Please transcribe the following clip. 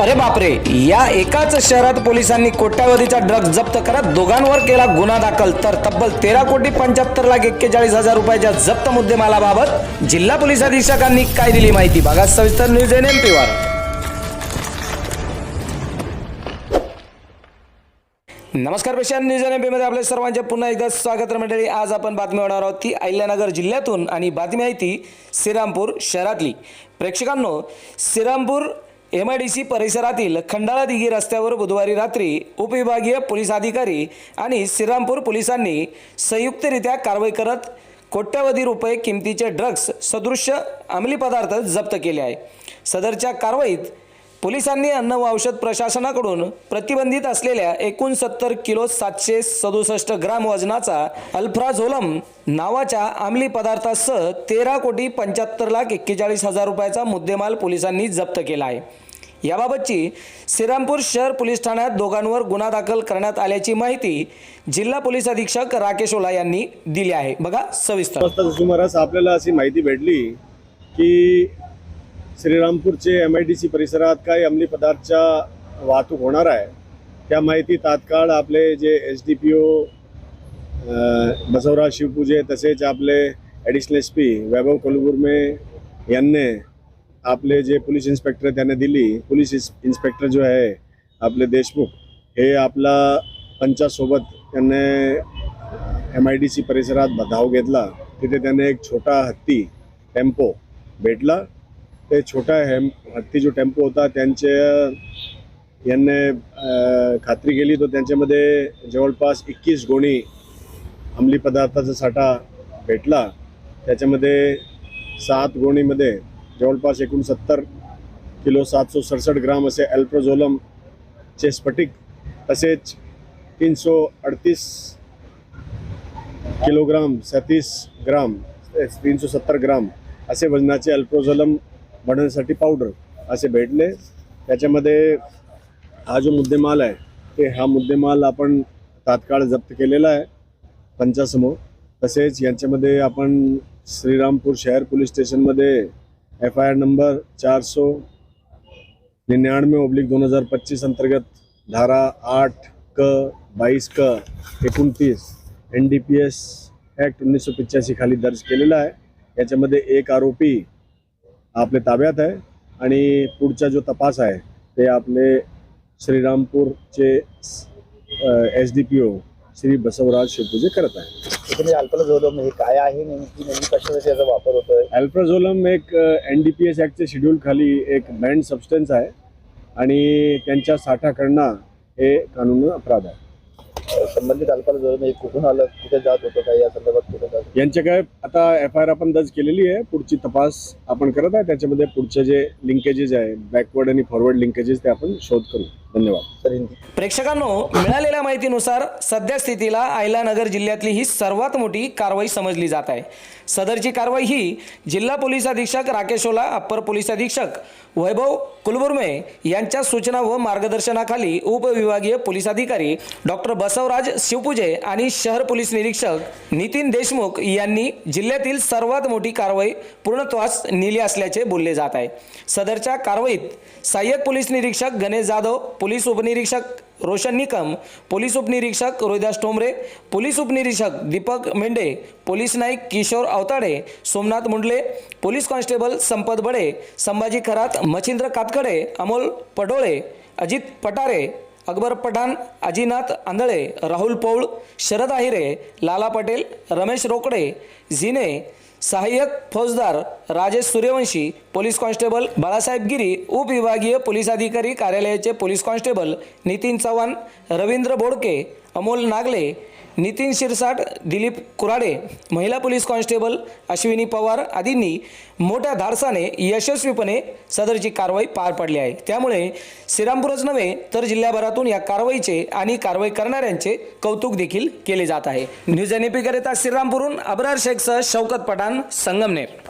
अरे बापरे या एकाच शहरात पोलिसांनी कोट्यावधीचा ड्रग्ज जप्त करत दोघांवर केला गुन्हा दाखल. तर तब्बल तेरा कोटी पंच्याहत्तर लाख एक्केचाळीस हजार रुपयाच्या जप्त मुद्देमालाबाबत जिल्हा पोलीस अधीक्षकांनी काय दिली माहिती बघा. सविस्तर न्यूज एन एम वर. नमस्कार पेशा न्यूज एनमध्ये आपल्या सर्वांचे पुन्हा एकदा स्वागत मंडळी. आज आपण बातमी होणार आहोत ती अहिल्यानगर जिल्ह्यातून आणि बातमी आहे ती श्रीरामपूर शहरातली. प्रेक्षकांनो Shrirampur M I D C परिसरातील खंडाळा दिघी रस्त्यावर बुधवारी रात्री उपविभागीय पोलीस अधिकारी आणि श्रीरामपूर पोलिसांनी संयुक्तरित्या कारवाई करत कोट्यावधी रुपये किमतीचे ड्रग्स सदृश्य अंमली पदार्थ जप्त केले आहे. सदरच्या कारवाईत पोलिसांनी अन्न व औषध प्रशासनाकडून प्रतिबंधित असलेल्या एकोणसत्तर किलो सातशे सदुसष्ट ग्राम वजनाचा अल्फ्राझोलम नावाच्या अंमली पदार्थासह तेरा कोटी पंच्याहत्तर लाख एक्केचाळीस हजार रुपयाचा मुद्देमाल पोलिसांनी जप्त केला आहे. याबाबतची श्रीरामपूर शहर पोलीस ठाण्यात दोघांवर गुन्हा दाखल करण्यात आल्याची माहिती जिल्हा पोलीस अधीक्षक राकेश ओला यांनी दिली आहे. बघा सविस्तर. सुमारास आपल्याला अशी माहिती भेटली की श्रीरामपूरचे एम आय डी सी परिसरात काही अंमली पदार्थच्या वाहतूक होणार आहे. त्या माहिती तात्काळ आपले जे S D P O Basavraj Shivpuje तसेच आपले additional S P Vaibhav Kolgurme यांनी आपले जे पोलीस इन्स्पेक्टर त्यांना दिली. पोलीस इन्स्पेक्टर जो आहे आपले देशमुख हे आपला पंचासोबत त्यांनी एम आय डी सी परिसरात धाव घेतला. तिथे त्याने एक छोटा हत्ती टेम्पो भेटला. ते छोटा हेम हत्ती जो टेम्पो होता त्यांच्या यांनी खात्री केली तर त्यांच्यामध्ये जवळपास एकवीस गोणी अंमली पदार्थाचा साठा भेटला. त्याच्यामध्ये सात गोणीमध्ये जवळपास एकूण सत्तर किलो सातशे सडसष्ट ग्राम असे अल्प्रोझोलमचे स्फटिक तसेच तीनशे अडतीस किलोग्राम सतीस ग्राम तीनशे सत्तर ग्राम असे वजनाचे अल्प्रोझोलम बनवण्यासाठी पावडर असे भेटले. त्याच्यामध्ये हा जो मुद्देमाल आहे ते हा मुद्देमाल आपण तात्काळ जप्त केलेला आहे पंचासमोर. तसेच यांच्यामध्ये आपण श्रीरामपूर शहर पोलीस स्टेशनमध्ये एफ आय आर नंबर चार सौ निन्यानवे ओब्लिक दोन हजार पच्चीस अंतर्गत धारा आठ क बाईस क एकोणतीस N D P S act उन्नीसशे पिच्याऐंशी खाली दर्ज केलेला आहे. याच्यामध्ये एक आरोपी आपल्या ताब्यात आहे आणि पुढचा जो तपास आहे ते आपले श्रीरामपूरचे S D P O Shri Basavraj Shivpuje करत आहे. तुम्ही अल्पलझोलम हे काय आहे नेमकी? नेमकी कशासाठी याचा वापर होतोय? अल्प्राझोलम एक एन डी पी एस ॲक्टचे शेड्यूल खाली एक बँड सबस्टन्स आहे आणि त्यांच्या साठा करणं हे कानून अपराध आहे. संबंधित संबंधित अल्पलझोलम हे कुठून आलं कुठे जात होतं काय या संदर्भात कुठे जात यांचे काय आता एफ आय आर आपण दर्ज केलेली आहे पुढची तपास आपण करत आहे त्याच्यामध्ये पुढचे जे लिंकेजेस आहे बॅकवर्ड आणि फॉरवर्ड लिंकेजेस ते आपण शोध करू. धन्यवाद. प्रेक्षकांनो मिळालेल्या माहितीनुसार सध्या स्थितीला आयलानगर जिल्ह्यातली ही सर्वात मोठी कारवाई समजली जात आहे. सदरची कारवाई ही जिल्हा पोलीस अधीक्षक राकेश ओला अप्पर पोलीस अधीक्षक वैभव कुलबुर्मे यांच्या सूचना व मार्गदर्शनाखाली उपविभागीय पोलीस अधिकारी डॉक्टर बसवराज शिवपूजे आणि शहर पोलीस निरीक्षक नितीन देशमुख यांनी जिल्ह्यातील सर्वात मोठी कारवाई पूर्णत्वास नेली असल्याचे बोलले जात आहे. सदरच्या कारवाईत सहाय्यक पोलीस निरीक्षक गणेश जाधव पोलीस उपनिरीक्षक रोशन निकम पोलीस उपनिरीक्षक रोहिदास ठोंबरे पोलीस उपनिरीक्षक Deepak Mendhe police Naik Kishor Avtade Somnath Mundle police constable Sampat Bade Sambhaji Kharat Machhindra Katkade Amol Padole Ajit Patare Akbar Pathan Ajinath आंधळे राहुल पौळ शरद आहिरे लाला पटेल रमेश रोकडे झिने सहाय्यक फौजदार राजेश सूर्यवंशी पोलीस कॉन्स्टेबल बाळासाहेब गिरी उपविभागीय पोलीस अधिकारी कार्यालयाचे पोलीस कॉन्स्टेबल नितीन चव्हाण रवींद्र बोडके अमोल नागले नितीन शिरसाट दिलीप कुराडे महिला पोलीस कॉन्स्टेबल अश्विनी पवार आदींनी मोठ्या धाडसाने यशस्वीपणे सदरची कारवाई पार पाडली आहे. त्यामुळे श्रीरामपूरच नव्हे तर जिल्ह्याभरातून या कारवाईचे आणि कारवाई करणाऱ्यांचे कौतुक देखील केले जात आहे. न्यूज एन श्रीरामपूरहून अबरार शेखसह शौकत पठाण संगमनेर.